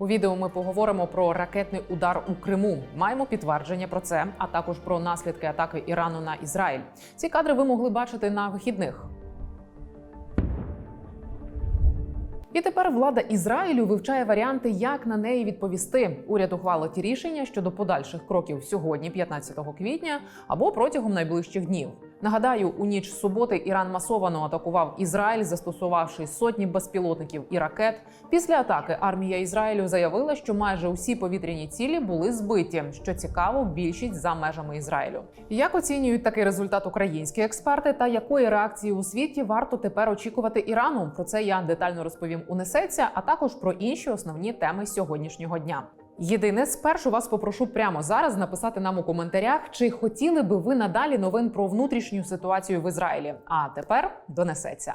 У відео ми поговоримо про ракетний удар у Криму. Маємо підтвердження про це, а також про наслідки атаки Ірану на Ізраїль. Ці кадри ви могли бачити на вихідних. І тепер влада Ізраїлю вивчає варіанти, як на неї відповісти. Уряд ухвалить рішення щодо подальших кроків сьогодні, 15 квітня, або протягом найближчих днів. Нагадаю, у ніч суботи Іран масовано атакував Ізраїль, застосувавши сотні безпілотників і ракет. Після атаки армія Ізраїлю заявила, що майже усі повітряні цілі були збиті. Що цікаво, більшість за межами Ізраїлю. Як оцінюють такий результат українські експерти, та якої реакції у світі варто тепер очікувати Ірану? Про це я детально розповім у «Несеться», а також про інші основні теми сьогоднішнього дня. Єдине, спершу вас попрошу прямо зараз написати нам у коментарях, чи хотіли би ви надалі новин про внутрішню ситуацію в Ізраїлі. А тепер донесеться.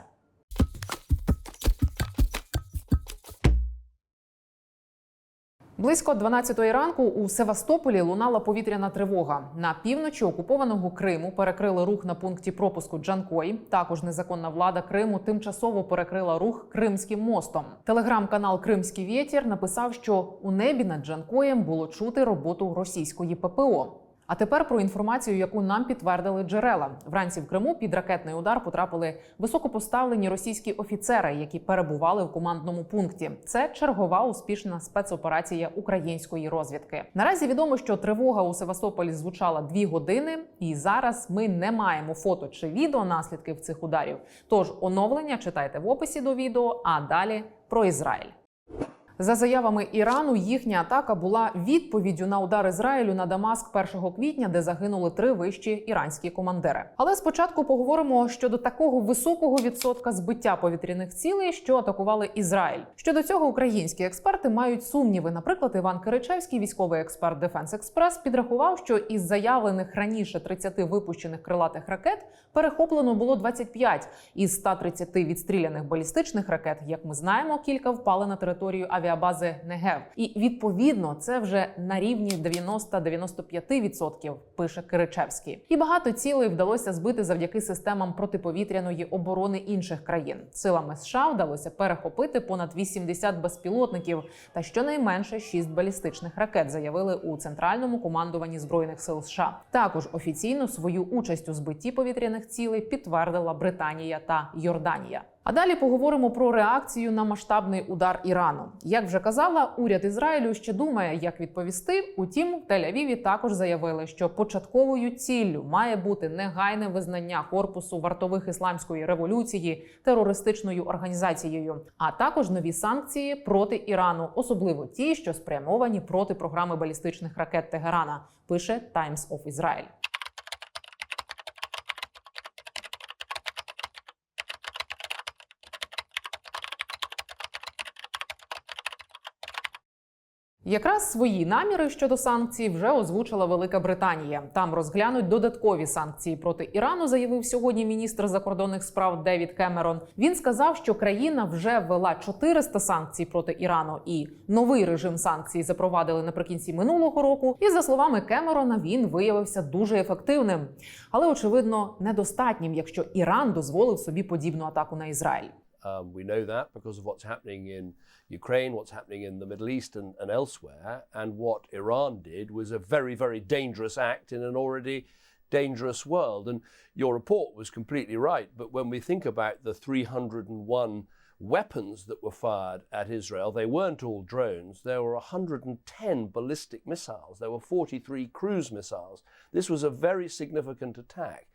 Близько 12-ї ранку у Севастополі лунала повітряна тривога. На півночі окупованого Криму перекрили рух на пункті пропуску Джанкой. Також незаконна влада Криму тимчасово перекрила рух Кримським мостом. Телеграм-канал Кримський вєтір написав, що у небі над Джанкоєм було чути роботу російської ППО. А тепер про інформацію, яку нам підтвердили джерела. Вранці в Криму під ракетний удар потрапили високопоставлені російські офіцери, які перебували в командному пункті. Це чергова успішна спецоперація української розвідки. Наразі відомо, що тривога у Севастополі звучала дві години, і зараз ми не маємо фото чи відео наслідків цих ударів. Тож оновлення читайте в описі до відео. А далі про Ізраїль. За заявами Ірану, їхня атака була відповіддю на удар Ізраїлю на Дамаск 1 квітня, де загинули три вищі іранські командири. Але спочатку поговоримо щодо такого високого відсотка збиття повітряних цілей, що атакували Ізраїль. Щодо цього українські експерти мають сумніви. Наприклад, Іван Киричевський, військовий експерт Дефенс Експрес, підрахував, що із заявлених раніше 30 випущених крилатих ракет перехоплено було 25. із 130 відстріляних балістичних ракет. Як ми знаємо, кілька впали на територію авіабази Негев. І відповідно це вже на рівні 90-95%, пише Киричевський. І багато цілей вдалося збити завдяки системам протиповітряної оборони інших країн. Силами США вдалося перехопити понад 80 безпілотників та щонайменше 6 балістичних ракет, заявили у центральному командуванні збройних сил США. Також офіційно свою участь у збитті повітряних цілей підтвердила Британія та Йорданія. А далі поговоримо про реакцію на масштабний удар Ірану. Як вже казала, уряд Ізраїлю ще думає, як відповісти. Утім, в Тель-Авіві також заявили, що початковою ціллю має бути негайне визнання корпусу вартових ісламської революції терористичною організацією, а також нові санкції проти Ірану, особливо ті, що спрямовані проти програми балістичних ракет Тегерана. Пише Times of Israel. Якраз свої наміри щодо санкцій вже озвучила Велика Британія. Там розглянуть додаткові санкції проти Ірану, заявив сьогодні міністр закордонних справ Девід Кемерон. Він сказав, що країна вже ввела 400 санкцій проти Ірану, і новий режим санкцій запровадили наприкінці минулого року. І за словами Кемерона, він виявився дуже ефективним, але очевидно недостатнім, якщо Іран дозволив собі подібну атаку на Ізраїль. Um, we know that because of what's happening in Ukraine, what's happening in the Middle East and, and elsewhere. And what Iran did was a very, very dangerous act in an already dangerous world. And your report was completely right. But when we think about the 301 weapons that were fired at Israel, they weren't all drones. There were 110 ballistic missiles, there were 43 cruise missiles. This was a very significant attack.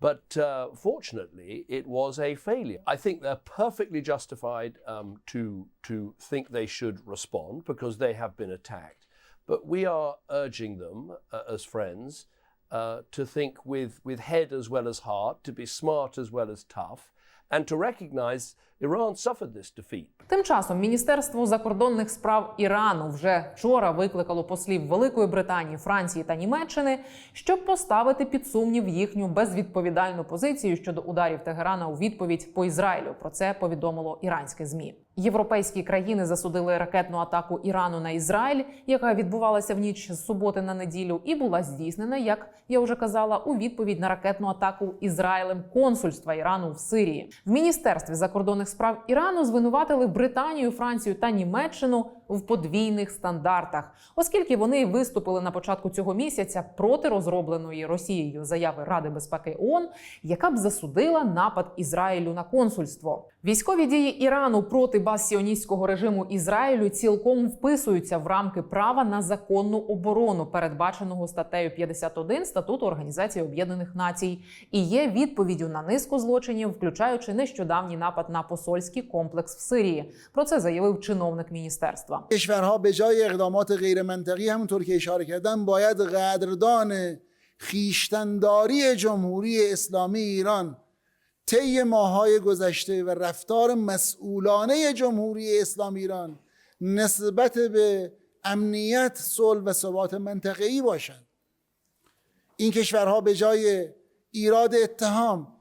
But uh, fortunately, it was a failure. I think they're perfectly justified um, to, to think they should respond because they have been attacked. But we are urging them uh, as friends uh, to think with, with head as well as heart, to be smart as well as tough, and to recognize Iran suffered this defeat. Тим часом Міністерство закордонних справ Ірану вже вчора викликало послів Великої Британії, Франції та Німеччини, щоб поставити під сумнів їхню безвідповідальну позицію щодо ударів Тегерана у відповідь по Ізраїлю. Про це повідомило іранське змі. Європейські країни засудили ракетну атаку Ірану на Ізраїль, яка відбувалася в ніч з суботи на неділю, і була здійснена, як я вже казала, у відповідь на ракетну атаку Ізраїлем консульства Ірану в Сирії. В міністерстві закордонних справ Ірану звинуватили Британію, Францію та Німеччину в подвійних стандартах, оскільки вони виступили на початку цього місяця проти розробленої Росією заяви Ради безпеки ООН, яка б засудила напад Ізраїлю на консульство. Військові дії Ірану проти баз сіоністського режиму Ізраїлю цілком вписуються в рамки права на законну оборону, передбаченого статтею 51 статуту Організації Об'єднаних Націй, і є відповіддю на низку злочинів, включаючи нещодавній напад на посольський комплекс в Сирії. Про це заявив чиновник міністерства. کشورها به جای اقدامات غیر منطقی همونطور که اشاره کردم باید قدردان خیشتنداری جمهوری اسلامی ایران طی ماهای گذشته و رفتار مسئولانه جمهوری اسلامی ایران نسبت به امنیت صلح و ثبات منطقه‌ای باشند این کشورها به جای ایراد اتهام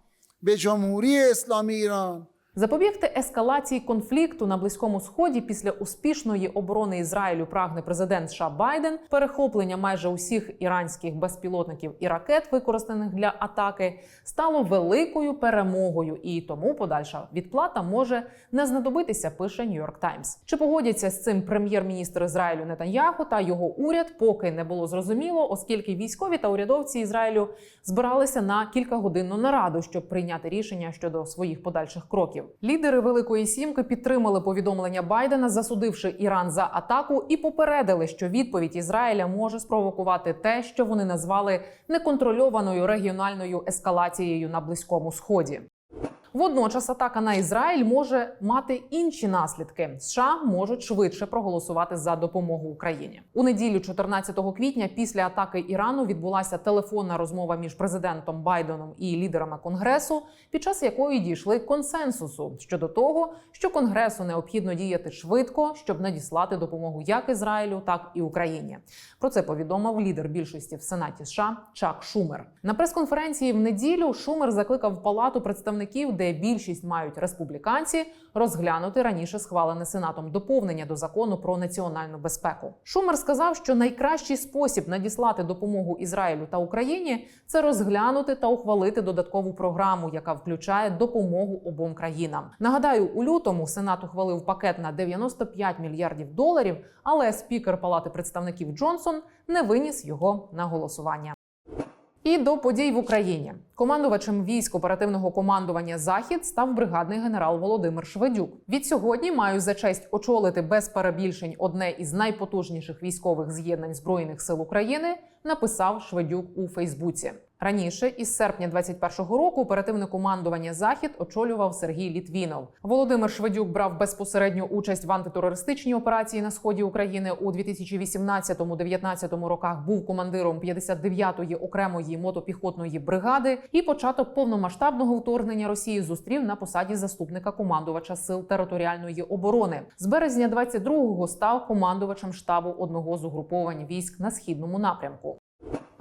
به جمهوری اسلامی ایران. Запобігти ескалації конфлікту на близькому сході після успішної оборони Ізраїлю прагне президент США Байден. Перехоплення майже усіх іранських безпілотників і ракет, використаних для атаки, стало великою перемогою, і тому подальша відплата може не знадобитися. Пише Нью-Йорк Таймс. Чи погодяться з цим прем'єр-міністр Ізраїлю Нетаньяху та його уряд, поки не було зрозуміло, оскільки військові та урядовці Ізраїлю збиралися на кількагодинну нараду, щоб прийняти рішення щодо своїх подальших кроків. Лідери Великої Сімки підтримали повідомлення Байдена, засудивши Іран за атаку, і попередили, що відповідь Ізраїля може спровокувати те, що вони назвали неконтрольованою регіональною ескалацією на близькому сході. Водночас атака на Ізраїль може мати інші наслідки. США можуть швидше проголосувати за допомогу Україні у неділю, 14 квітня, після атаки Ірану відбулася телефонна розмова між президентом Байденом і лідерами конгресу, під час якої дійшли консенсусу щодо того, що конгресу необхідно діяти швидко, щоб надіслати допомогу як Ізраїлю, так і Україні. Про це повідомив лідер більшості в Сенаті США Чак Шумер. На прес-конференції в неділю Шумер закликав палату представників, де більшість мають республіканці, розглянути раніше схвалене сенатом доповнення до закону про національну безпеку. Шумер сказав, що найкращий спосіб надіслати допомогу Ізраїлю та Україні це розглянути та ухвалити додаткову програму, яка включає допомогу обом країнам. Нагадаю, у лютому Сенат ухвалив пакет на 95 мільярдів доларів, але спікер Палати представників Джонсон не виніс його на голосування. І до подій в Україні командувачем військ оперативного командування Захід став бригадний генерал Володимир Шведюк. Від сьогодні маю за честь очолити без перебільшень одне із найпотужніших військових з'єднань збройних сил України. Написав Шведюк у Фейсбуці. Раніше, із серпня 21-го року, оперативне командування Захід очолював Сергій Літвінов. Володимир Шведюк брав безпосередню участь в антитерористичній операції на сході України у 2018-19 роках. Був командиром 59-ї окремої мотопіхотної бригади. І початок повномасштабного вторгнення Росії зустрів на посаді заступника командувача сил територіальної оборони. З березня 22-го став командувачем штабу одного з угруповань військ на східному напрямку.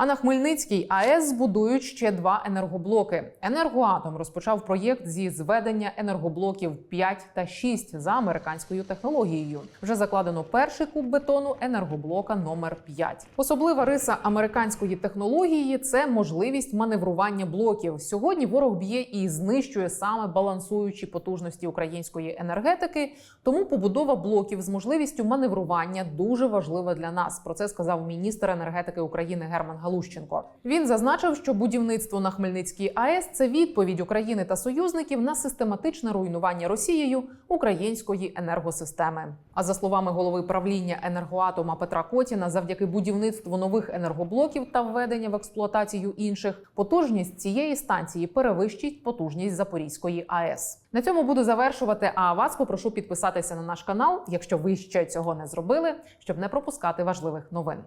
А на Хмельницькій АЕС збудують ще два енергоблоки. Енергоатом розпочав проєкт зі зведення енергоблоків 5 та 6 за американською технологією. Вже закладено перший куб бетону енергоблока номер 5. Особлива риса американської технології це можливість маневрування блоків. Сьогодні ворог б'є і знищує саме балансуючі потужності української енергетики. Тому побудова блоків з можливістю маневрування дуже важлива для нас. Про це сказав міністр енергетики України Герман Галущенко. Він зазначив, що будівництво на Хмельницькій АЕС це відповідь України та союзників на систематичне руйнування Росією української енергосистеми. А за словами голови правління енергоатома Петра Котіна, завдяки будівництву нових енергоблоків та введення в експлуатацію інших, потужність цієї станції перевищить потужність Запорізької АЕС. На цьому буду завершувати. А вас попрошу підписатися на наш канал, якщо ви ще цього не зробили, щоб не пропускати важливих новин.